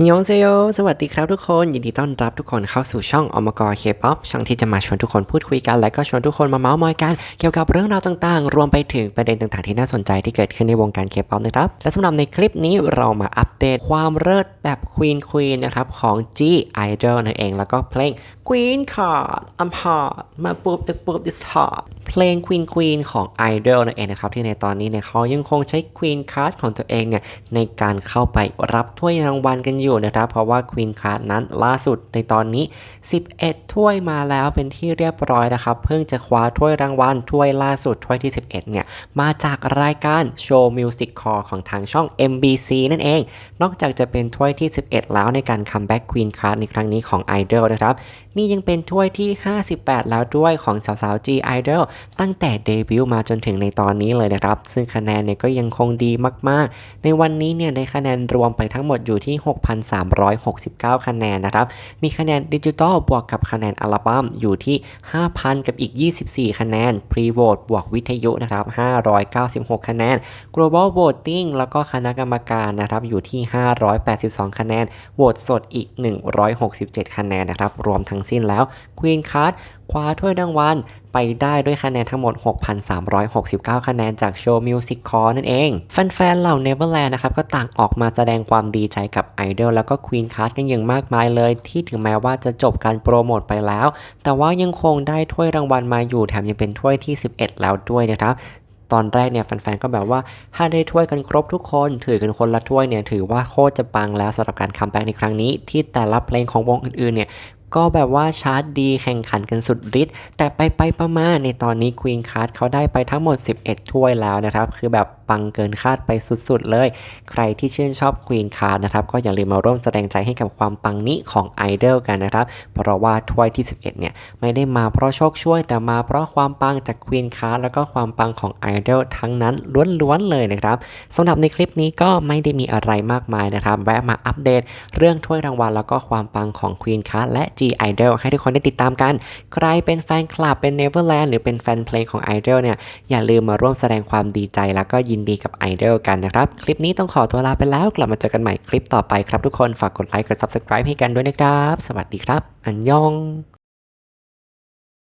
ยองเซโยสวัสดีครับทุกคน ยินดีต้อนรับทุกคนเข้าสู่ช่องอมกรเคป๊อปช่องที่จะมาชวนทุกคนพูดคุยกัน และก็ชวนทุกคนมาเมาส์มอยกัน เกี่ยวกับเรื่องราวต่างๆ รวมไปถึงประเด็นต่างๆที่น่าสนใจที่เกิดขึ้นในวงการเคป๊อปนะครับ และสำหรับในคลิปนี้เรามาอัปเดตความเลิศแบบควีนควีนนะครับของ G Idol นั่นเอง แล้วก็เพลง Queen Card I'm hot มาปุ๊บเอปุ๊บ this hot เพลง Queen Queen ของ Idol นั่นเองนะครับ ที่ในตอนนี้เนี่ยเขายังคงใช้ Queen Card ของตัวเองเนี่ยในการเข้าไปรับถ้วยรางวัลกันอยู่นะครับ เพราะว่า Queen Card นั้นล่าสุดในตอนนี้ 11 ถ้วยมาแล้วเป็นที่เรียบร้อยนะครับ เพิ่งจะคว้าถ้วยรางวัลถ้วยล่าสุดถ้วยที่ 11 เนี่ยมาจากรายการ Show Music Core ของทางช่อง MBC นั่นเอง นอกจากจะเป็นถ้วยที่ 11 แล้วในการคัมแบ็ก Queen Card ในครั้งนี้ของ Idol นะครับนี่ยังเป็นถ้วยที่ 58 แล้วด้วยของสาวๆ G Idol ตั้งแต่เดบิวต์มาจนถึงในตอนนี้เลยนะครับ ซึ่งคะแนนเนี่ยก็ยังคงดีมากๆ ในวันนี้เนี่ยได้คะแนนรวมไปทั้งหมดอยู่ที่ 6,369 คะแนนนะครับ มีคะแนนดิจิตอลบวกกับคะแนนอัลบั้มอยู่ที่ 5,000 กับอีก 24 คะแนน Pre-Vote บวกวิทยุนะครับ 596 คะแนน Global Voting แล้วก็คณะกรรมการนะครับอยู่ที่ 582 คะแนน โหวตสดอีก 167 คะแนนนะครับ รวมทั้งสิ้นแล้ว Queen Card คว้าถ้วยรางวัล ไปได้ด้วยคะแนนทั้งหมด 6,369 คะแนนจาก Show Music Core นั่นเอง แฟนๆ เหล่า Neverland นด์นะครับ ก็ต่างออกมาแสดงความดีใจกับ Idol แล้วก็ Queen Card กันอย่างมากมายเลย ที่ถึงแม้ว่าจะจบการโปรโมทไปแล้ว แต่ว่ายังคงได้ถ้วยรางวัลมาอยู่แถมยังเป็นถ้วยที่ 11 แล้วด้วยนะครับตอนแรกเนี่ยแฟนๆ ก็แบบว่าถ้าได้ถ้วยกันครบทุกคน ถือกันคนละถ้วยเนี่ยถือว่าโคตรจะปังแล้วสำหรับการคัมแบ็กในครั้งนี้ ที่แต่ละเพลงของวงอื่นๆ เนี่ย ก็แบบว่าชาร์จดีแข่งขันกันสุดฤทธิ์แต่ไปไปประมาณในตอนนี้ควีนคาร์ดเขาได้ไปทั้งหมด 11 ถ้วยแล้วนะครับ คือแบบ ปังเกินคาดไปสุดๆเลย ใครที่ชื่นชอบ Queen Card นะครับก็อย่าลืมมาร่วมแสดงใจให้กับความปังนี้ของ Idol กันนะครับ เพราะว่าถ้วยที่ 11 เนี่ย ไม่ได้มาเพราะโชคช่วย แต่มาเพราะความปังจาก Queen Card แล้วก็ความปังของ Idol ทั้งนั้นล้วนๆเลยนะครับสำหรับในคลิปนี้ก็ไม่ได้มีอะไรมากมายนะครับแวะมาอัปเดต เรื่องถ้วยรางวัลแล้วก็ความปังของ Queen Card และ G Idol ให้ทุกคนได้ติดตามกัน ใครเป็นแฟนคลับเป็น Neverland หรือเป็นแฟนเพลงของ Idol เนี่ยอย่าลืมมาร่วมแสดงความดีใจแล้วก็ยินดีกับไอดอลกันนะครับ คลิปนี้ต้องขอตัวลาไปแล้ว กลับมาเจอกันใหม่คลิปต่อไปครับทุกคน ฝากกดไลค์ กด Subscribe ให้กันด้วยนะครับ สวัสดีครับ อันยอง